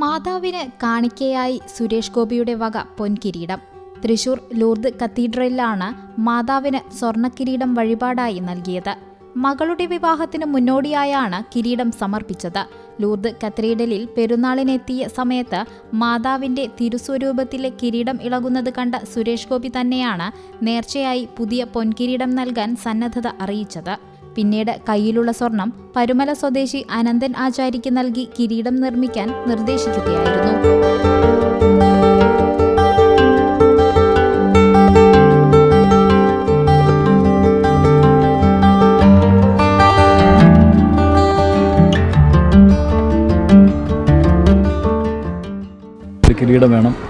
മാതാവിന് കാണിക്കയായി സുരേഷ് ഗോപിയുടെ വക പൊൻകിരീടം. തൃശൂർ ലൂർദ് കത്തീഡ്രലിലാണ് മാതാവിന് സ്വർണക്കിരീടം വഴിപാടായി നൽകിയത്. മകളുടെ വിവാഹത്തിന് മുന്നോടിയായാണ് കിരീടം സമർപ്പിച്ചത്. ലൂർദ് കത്തീഡ്രലിൽ പെരുന്നാളിനെത്തിയ സമയത്ത് മാതാവിന്റെ തിരുസ്വരൂപത്തിലെ കിരീടം ഇളകുന്നത് കണ്ട സുരേഷ് ഗോപി തന്നെയാണ് നേർച്ചയായി പുതിയ പൊൻകിരീടം നൽകാൻ സന്നദ്ധത അറിയിച്ചത്. പിന്നീട് കയ്യിലുള്ള സ്വർണം പരുമല സ്വദേശി അനന്തൻ ആചാരിക്ക് നൽകി കിരീടം നിർമ്മിക്കാൻ നിർദ്ദേശിക്കുകയായിരുന്നു. കിരീടം വേണം.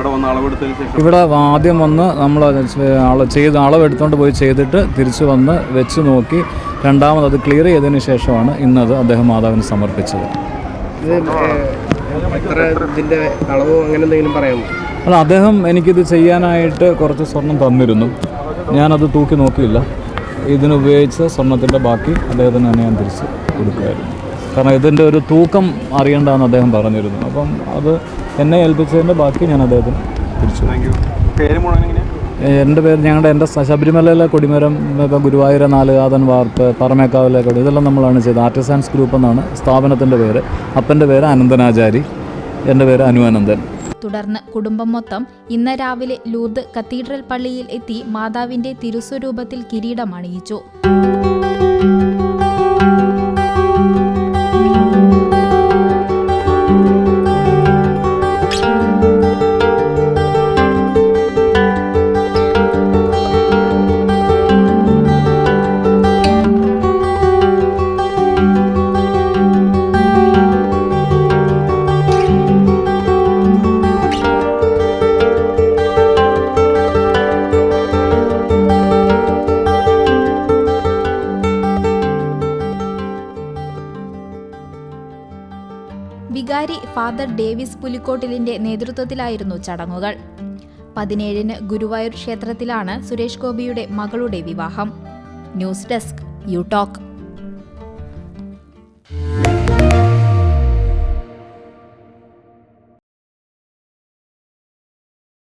ഇവിടെ വന്ന് അളവെടുത്തതിന് ശേഷം ഇവിടെ ആദ്യം വന്ന് നമ്മൾ ചെയ്ത് അളവെടുത്തുകൊണ്ട് പോയി ചെയ്തിട്ട് തിരിച്ചു വന്ന് വെച്ച് നോക്കി. രണ്ടാമത് അത് ക്ലിയർ ചെയ്തതിന് ശേഷമാണ് ഇന്നത് അദ്ദേഹം മാതാവിന് സമർപ്പിച്ചത്. അളവോ അങ്ങനെ എന്തെങ്കിലും പറയാമോ? അല്ല അദ്ദേഹം എനിക്കിത് ചെയ്യാനായിട്ട് കുറച്ച് സ്വർണം തന്നിരുന്നു. ഞാനത് തൂക്കി നോക്കിയില്ല. ഇതിനുപയോഗിച്ച സ്വർണത്തിന്റെ ബാക്കി അദ്ദേഹത്തിന് തന്നെ ഞാൻ തിരിച്ച് കൊടുക്കുമായിരുന്നു. കാരണം ഇതിന്റെ ഒരു തൂക്കം അറിയേണ്ടതെന്ന് അദ്ദേഹം പറഞ്ഞിരുന്നു. അപ്പം അത് എന്നെ ഏൽപ്പിച്ചതിന്റെ ബാക്കി ഞാൻ അദ്ദേഹത്തിന് തിരിച്ചു. പേര് മുഴുവൻ എന്റെ പേര് ഞങ്ങളുടെ എന്റെ ശബരിമലയിലെ കൊടിമരം ഇപ്പോൾ ഗുരുവായൂര നാലുകാതൻ വാർപ്പ് പറമേക്കാവിലെ കൊടി ഇതെല്ലാം നമ്മളാണ് ചെയ്തത്. ആർട്ടിസാൻസ് ഗ്രൂപ്പ് എന്നാണ് സ്ഥാപനത്തിന്റെ പേര്. അപ്പന്റെ പേര് അനന്തനാചാരി എന്റെ പേര് അനുവാനന്ദൻ തുടർന്ന് കുടുംബം മൊത്തം ഇന്ന് രാവിലെ ലൂർദ് കത്തീഡ്രൽ പള്ളിയിൽ എത്തി മാതാവിന്റെ തിരുസ്വരൂപത്തിൽ കിരീടം വികാരി ഫാദർ ഡേവിസ് പുലിക്കോട്ടിലിന്റെ നേതൃത്വത്തിലായിരുന്നു ചടങ്ങുകൾ. പതിനേഴിന് ഗുരുവായൂർ ക്ഷേത്രത്തിലാണ് സുരേഷ് ഗോപിയുടെ മകളുടെ വിവാഹം. News desk you talk